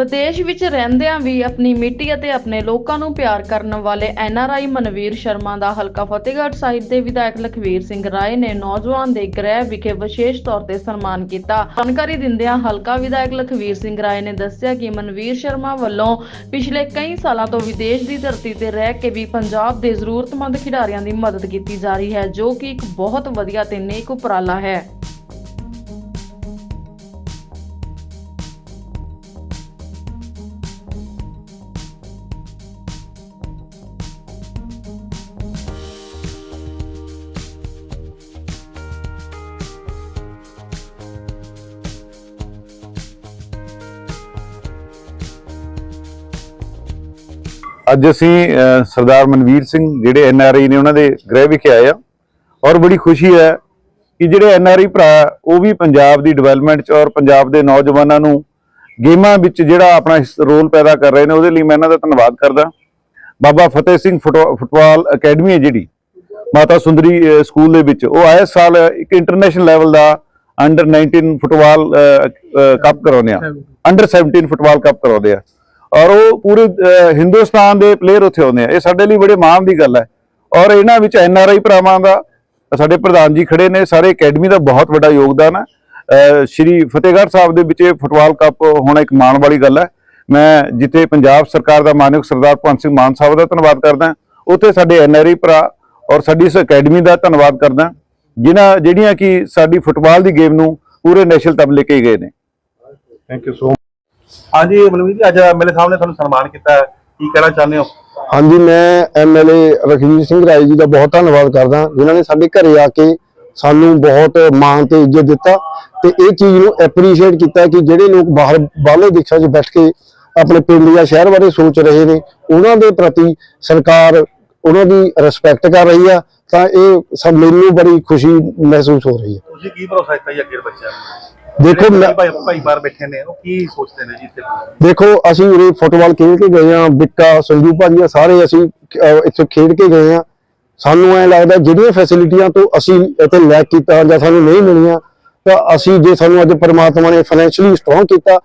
ਵਿਦੇਸ਼ ਵਿੱਚ ਰਹਿੰਦਿਆਂ ਵੀ ਆਪਣੀ ਮਿੱਟੀ ਅਤੇ ਆਪਣੇ ਲੋਕਾਂ ਨੂੰ ਪਿਆਰ ਕਰਨ ਵਾਲੇ ਐਨਆਰਆਈ ਮਨਵੀਰ ਸ਼ਰਮਾ ਦਾ ਹਲਕਾ ਫਤਿਹਗੜ੍ਹ ਸਾਹਿਬ ਦੇ ਵਿਧਾਇਕ ਲਖਵੀਰ ਸਿੰਘ ਰਾਏ ਨੇ ਨੌਜਵਾਨ ਦੇ ਗ੍ਰਹਿ ਵਿਖੇ ਵਿਸ਼ੇਸ਼ ਤੌਰ ਤੇ ਸਨਮਾਨ ਕੀਤਾ। ਜਾਣਕਾਰੀ ਦਿੰਦਿਆਂ ਹਲਕਾ ਵਿਧਾਇਕ ਲਖਵੀਰ ਸਿੰਘ ਰਾਏ ਨੇ ਦੱਸਿਆ ਕਿ ਮਨਵੀਰ ਸ਼ਰਮਾ ਵੱਲੋਂ ਪਿਛਲੇ ਕਈ ਸਾਲਾਂ ਤੋਂ ਵਿਦੇਸ਼ ਦੀ ਧਰਤੀ ਤੇ ਰਹਿ ਕੇ ਵੀ ਪੰਜਾਬ ਦੇ ਜ਼ਰੂਰਤਮੰਦ ਖਿਡਾਰੀਆਂ ਦੀ ਮਦਦ ਕੀਤੀ ਜਾ ਰਹੀ ਹੈ, ਜੋ ਕਿ ਇੱਕ ਬਹੁਤ ਵਧੀਆ ਤੇ ਨੇਕ ਉਪਰਾਲਾ ਹੈ। ਅੱਜ ਅਸੀਂ ਸਰਦਾਰ ਮਨਵੀਰ ਸਿੰਘ ਜਿਹੜੇ ਐਨ ਆਰ ਆਈ ਨੇ ਉਹਨਾਂ ਦੇ ਗ੍ਰਹਿ ਵਿਖੇ ਆਏ ਆ। ਔਰ ਬੜੀ ਖੁਸ਼ੀ ਹੈ ਕਿ ਜਿਹੜੇ ਐਨ ਆਰ ਆਈ ਭਰਾ ਉਹ ਵੀ ਪੰਜਾਬ ਦੀ ਡਿਵੈਲਪਮੈਂਟ 'ਚ ਔਰ ਪੰਜਾਬ ਦੇ ਨੌਜਵਾਨਾਂ ਨੂੰ ਗੇਮਾਂ ਵਿੱਚ ਜਿਹੜਾ ਆਪਣਾ ਰੋਲ ਪੈਦਾ ਕਰ ਰਹੇ ਨੇ ਉਹਦੇ ਲਈ ਮੈਂ ਇਹਨਾਂ ਦਾ ਧੰਨਵਾਦ ਕਰਦਾ। ਬਾਬਾ ਫਤਿਹ ਸਿੰਘ ਫੁੱਟਬਾ- ਫੁੱਟਬਾਲ ਅਕੈਡਮੀ ਹੈ ਜਿਹੜੀ ਮਾਤਾ ਸੁੰਦਰੀ ਸਕੂਲ ਦੇ ਵਿੱਚ। ਉਹ ਆਏ ਸਾਲ ਇੱਕ ਇੰਟਰਨੈਸ਼ਨਲ ਲੈਵਲ ਦਾ ਅੰਡਰ 19 ਫੁੱਟਬਾਲ ਕੱਪ ਕਰਾਉਂਦੇ ਆ। ਅੰਡਰ 17 ਫੁੱਟਬਾਲ ਕੱਪ ਕਰਾਉਂਦੇ ਆ। ਔਰ ਉਹ ਪੂਰੇ ਹਿੰਦੁਸਤਾਨ ਦੇ ਪਲੇਅਰ ਉੱਥੇ ਆਉਂਦੇ ਆ। ਇਹ ਸਾਡੇ ਲਈ ਬੜੇ ਮਾਣ ਦੀ ਗੱਲ ਹੈ। ਔਰ ਇਹਨਾਂ ਵਿੱਚ ਐਨ ਆਰ ਆਈ ਭਰਾਵਾਂ ਦਾ ਸਾਡੇ ਪ੍ਰਧਾਨ ਜੀ ਖੜੇ ਨੇ। ਸਾਰੇ ਅਕੈਡਮੀ ਦਾ ਬਹੁਤ ਵੱਡਾ ਯੋਗਦਾਨ ਹੈ। ਸ਼੍ਰੀ ਫਤਿਹਗੜ੍ਹ ਸਾਹਿਬ ਦੇ ਵਿੱਚ ਇਹ ਫੁੱਟਬਾਲ ਕੱਪ ਹੋਣਾ ਇੱਕ ਮਾਣ ਵਾਲੀ ਗੱਲ ਹੈ। ਮੈਂ ਜਿੱਥੇ ਪੰਜਾਬ ਸਰਕਾਰ ਦਾ ਮਾਨਯੋਗ ਸਰਦਾਰ ਭਗਵੰਤ ਸਿੰਘ ਮਾਨ ਸਾਹਿਬ ਦਾ ਧੰਨਵਾਦ ਕਰਦਾ ਉੱਥੇ ਸਾਡੇ ਐਨ ਆਰ ਆਈ ਭਰਾ ਔਰ ਸਾਡੀ ਇਸ ਅਕੈਡਮੀ ਦਾ ਧੰਨਵਾਦ ਕਰਦਾ ਜਿਨ੍ਹਾਂ, ਜਿਹੜੀਆਂ ਕਿ ਸਾਡੀ ਫੁੱਟਬਾਲ ਦੀ ਗੇਮ ਨੂੰ ਪੂਰੇ ਨੈਸ਼ਨਲ ਤੱਕ ਲੈ ਕੇ ਗਏ ਨੇ। ਥੈਂਕ ਯੂ ਸੋ ਹਾਂਜੀ ਮਨਵੀਰ ਜੀ ਅੱਜ ਮੇਰੇ ਸਾਹਮਣੇ ਤੁਹਾਨੂੰ ਸਨਮਾਨ ਕੀਤਾ ਹੈ। ਕੀ ਕਹਿਣਾ ਚਾਹੁੰਦੇ ਹੋ? ਹਾਂਜੀ ਮੈਂ ਐਮਐਲਏ ਰਖਵੀਰ ਸਿੰਘ ਰਾਏ ਜੀ ਦਾ ਬਹੁਤ ਧੰਨਵਾਦ ਕਰਦਾ ਜਿਨ੍ਹਾਂ ਨੇ ਸਾਡੇ ਘਰੇ ਆ ਕੇ ਸਾਨੂੰ ਬਹੁਤ ਮਾਣ ਤੇ ਇੱਜ਼ਤ ਦਿੱਤਾ ਤੇ ਇਹ ਚੀਜ਼ ਨੂੰ ਐਪਰੀਸ਼ੀਏਟ ਕੀਤਾ ਕਿ ਜਿਹੜੇ ਲੋਕ ਬਾਹਰ ਬਾਹਰਲੇ ਦੇਸ਼ਾਂ 'ਚ ਬੈਠ ਕੇ ਆਪਣੇ ਪਿੰਡ ਜਾਂ ਸ਼ਹਿਰ ਬਾਰੇ ਸੋਚ ਰਹੇ ਨੇ ਉਹਨਾਂ ਦੇ ਪ੍ਰਤੀ ਸਰਕਾਰ ਉਹਨਾਂ ਦੀ ਰਿਸਪੈਕਟ ਕਰ ਰਹੀ ਆ ਤਾਂ ਇਹ ਸਭ ਮੈਨੂੰ ਬੜੀ ਖੁਸ਼ੀ ਮਹਿਸੂਸ ਹੋ ਰਹੀ ਹੈ। ਤੁਸੀਂ ਕੀ ਭਰੋਸਾ ਦਿੱਤਾ ਜੀ ਅੱਗੇ ਦੇ ਬੱਚਿਆਂ ਨੂੰ? ਦੇਖੋ ਭਾਈ ਭਾਈ ਬਾਹਰ ਬੈਠੇ ਨੇ ਉਹ ਕੀ ਸੋਚਦੇ ਨੇ ਜੀ ਇੱਥੇ? ਦੇਖੋ ਅਸੀਂ ਉਰੇ ਫੁੱਟਬਾਲ ਖੇਡ ਕੇ ਗਏ ਆ ਬਿੱਕਾ ਸੰਜੂ ਭਾਜੀ ਸਾਰੇ ਅਸੀਂ ਇੱਥੇ ਖੇਡ ਕੇ ਗਏ ਆ ਸਾਨੂੰ ਐ ਲੱਗਦਾ ਜਿਹੜੀਆਂ ਫੈਸਿਲਿਟੀਆਂ ਤੋਂ ਅਸੀਂ ਇੱਥੇ ਲੈਕ ਕੀਤਾ ਜਾਂ ਸਾਨੂੰ ਨਹੀਂ ਮਿਲੀਆਂ ਤਾਂ ਅਸੀਂ ਜੇ ਸਾਨੂੰ ਅੱਜ ਪਰਮਾਤਮਾ ਨੇ ਫਾਈਨੈਂਸ਼ੀਅਲੀ ਸਟਰੋਂਗ ਕੀਤਾ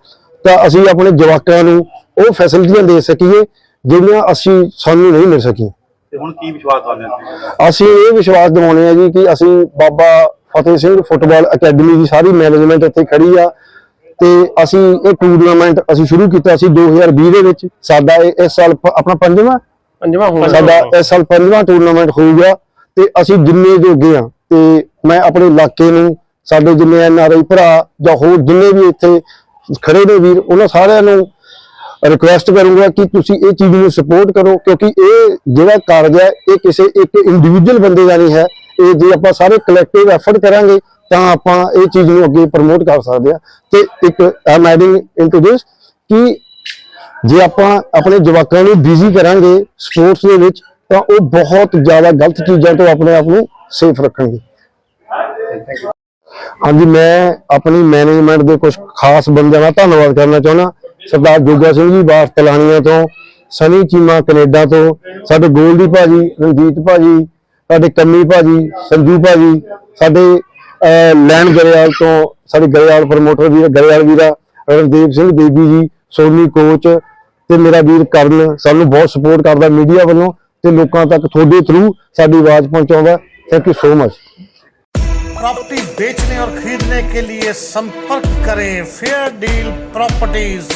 ਤਾਂ ਅਸੀਂ ਆਪਣੇ ਜਵਾਕਾਂ ਨੂੰ ਉਹ ਫੈਸਿਲਿਟੀਆਂ ਦੇ ਸਕੀਏ ਜਿਹੜੀਆਂ ਅਸੀਂ ਸਾਨੂੰ ਨਹੀਂ ਮਿਲ ਸਕੀਆਂ। ਤੇ ਹੁਣ ਕੀ ਵਿਸ਼ਵਾਸ ਦਵਾਉਂਦੇ ਅਸੀਂ ਇਹ ਵਿਸ਼ਵਾਸ ਦਿਵਾਉਂਦੇ ਆ ਜੀ ਕਿ ਅਸੀਂ ਬਾਬਾ ਫਤਿਹ ਸਿੰਘ ਫੁੱਟਬਾਲ ਅਕੈਡਮੀ ਦੀ ਸਾਰੀ ਮੈਨੇਜਮੈਂਟ ਇੱਥੇ ਖੜੀ ਆ। ਤੇ ਅਸੀਂ ਇਹ ਟੂਰਨਾਮੈਂਟ ਅਸੀਂ ਸ਼ੁਰੂ ਕੀਤਾ ਸੀ 2020 ਦੇ ਵਿੱਚ। ਸਾਡਾ ਇਹ ਇਸ ਸਾਲ ਆਪਣਾ ਪੰਜਵਾਂ? ਪੰਜਵਾਂ ਸਾਡਾ ਇਸ ਸਾਲ ਪੰਜਵਾਂ ਟੂਰਨਾਮੈਂਟ ਹੋਊਗਾ ਤੇ ਅਸੀਂ ਜਿੰਨੇ ਜੋਗੇ ਆ ਤੇ ਮੈਂ ਆਪਣੇ ਇਲਾਕੇ ਨੂੰ ਸਾਡੇ ਜਿੰਨੇ ਐਨ ਆਰ ਆਈ ਭਰਾ ਜਾਂ ਹੋਰ ਜਿੰਨੇ ਵੀ ਇੱਥੇ ਖੜੇ ਨੇ ਵੀਰ ਉਹਨਾਂ ਸਾਰਿਆਂ ਨੂੰ ਰਿਕੁਐਸਟ ਕਰੂੰਗਾ ਕਿ ਤੁਸੀਂ ਇਹ ਚੀਜ਼ ਨੂੰ ਸਪੋਰਟ ਕਰੋ। ਕਿਉਂਕਿ ਇਹ ਜਿਹੜਾ ਕਾਰਜ ਹੈ ਇਹ ਕਿਸੇ ਇੱਕ ਇੰਡੀਵਿਜੂਅਲ ਬੰਦੇ ਦਾ ਨਹੀਂ ਹੈ। ਇਹ ਜੇ ਆਪਾਂ ਸਾਰੇ ਕਲੈਕਟਿਵ ਐਫਰਟ ਕਰਾਂਗੇ, ਤਾਂ ਆਪਾਂ ਇਹ ਚੀਜ਼ ਨੂੰ ਅੱਗੇ ਪ੍ਰਮੋਟ ਕਰ ਸਕਦੇ ਆ ਤੇ ਇੱਕ ਆਮ ਐਡਿੰਗ ਇਨਟੂ ਦਿਸ ਕਿ ਜੇ ਆਪਾਂ ਆਪਣੇ ਜਵਾਕਾਂ ਨੂੰ ਬਿਜ਼ੀ ਕਰਾਂਗੇ ਸਪੋਰਟਸ ਦੇ ਵਿੱਚ, ਤਾਂ ਉਹ ਬਹੁਤ ਜ਼ਿਆਦਾ ਗਲਤ ਚੀਜ਼ਾਂ ਤੋਂ ਆਪਣੇ ਆਪ ਨੂੰ ਸੇਫ ਰੱਖਣਗੇ। ਹਾਂਜੀ, ਮੈਂ ਆਪਣੀ ਮੈਨੇਜਮੈਂਟ ਦੇ ਕੁਝ ਖਾਸ ਬੰਦਿਆਂ ਦਾ ਧੰਨਵਾਦ ਕਰਨਾ ਚਾਹੁੰਦਾ। ਸਰਦਾਰ ਜੋਗਾ ਸਿੰਘ ਜੀ ਬਾਸ ਤਲਾਣੀਆਂ ਤੋਂ, ਸਨੀ ਚੀਮਾ ਕੈਨੇਡਾ ਤੋਂ, ਸਾਡੇ ਗੋਲਡੀ ਭਾਜੀ, ਰਣਜੀਤ ਭਾਜੀ ਸਾਡੇ ਕੰਮੀ ਭਾਜੀ ਸੰਜੂ ਭਾਜੀ ਸਾਡੇ ਅਹ, ਲੈਣ ਗਰੇਵਾਲ ਤੋਂ ਸਾਡੇ ਗਰੇਵਾਲ ਪ੍ਰਮੋਟਰ ਵੀਰ ਗਰੇਵਾਲ ਵੀਰਾ ਰਣਦੀਪ ਸਿੰਘ ਦੇਵੀ ਜੀ ਸੋਨੀ ਕੋਚ ਤੇ ਮੇਰਾ ਵੀਰ ਕਰਨ ਸਾਨੂੰ ਬਹੁਤ ਸਪੋਰਟ ਕਰਦਾ ਮੀਡੀਆ ਵੱਲੋਂ ਤੇ ਲੋਕਾਂ ਤੱਕ ਤੁਹਾਡੇ ਥਰੂ ਸਾਡੀ ਆਵਾਜ਼ ਪਹੁੰਚਾਉਂਦਾ thank you so much property बेचने और खरीदने के लिए संपर्क करें फेयर डील प्रॉपर्टीज